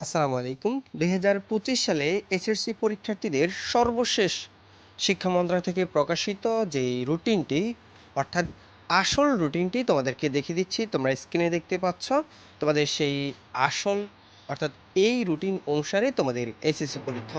আসসালামু আলাইকুম। দুই হাজার পঁচিশ সালে এসএসসি পরীক্ষার্থীদের সর্বশেষ শিক্ষা মন্ত্রণালয় থেকে প্রকাশিত যে রুটিনটি, অর্থাৎ আসল রুটিনটি তোমাদেরকে দেখিয়ে দিচ্ছি। তোমরা স্ক্রিনে দেখতে পাচ্ছ, তোমাদের সেই আসল, অর্থাৎ এই রুটিন অনুসারে তোমাদের এসএসসি পরীক্ষা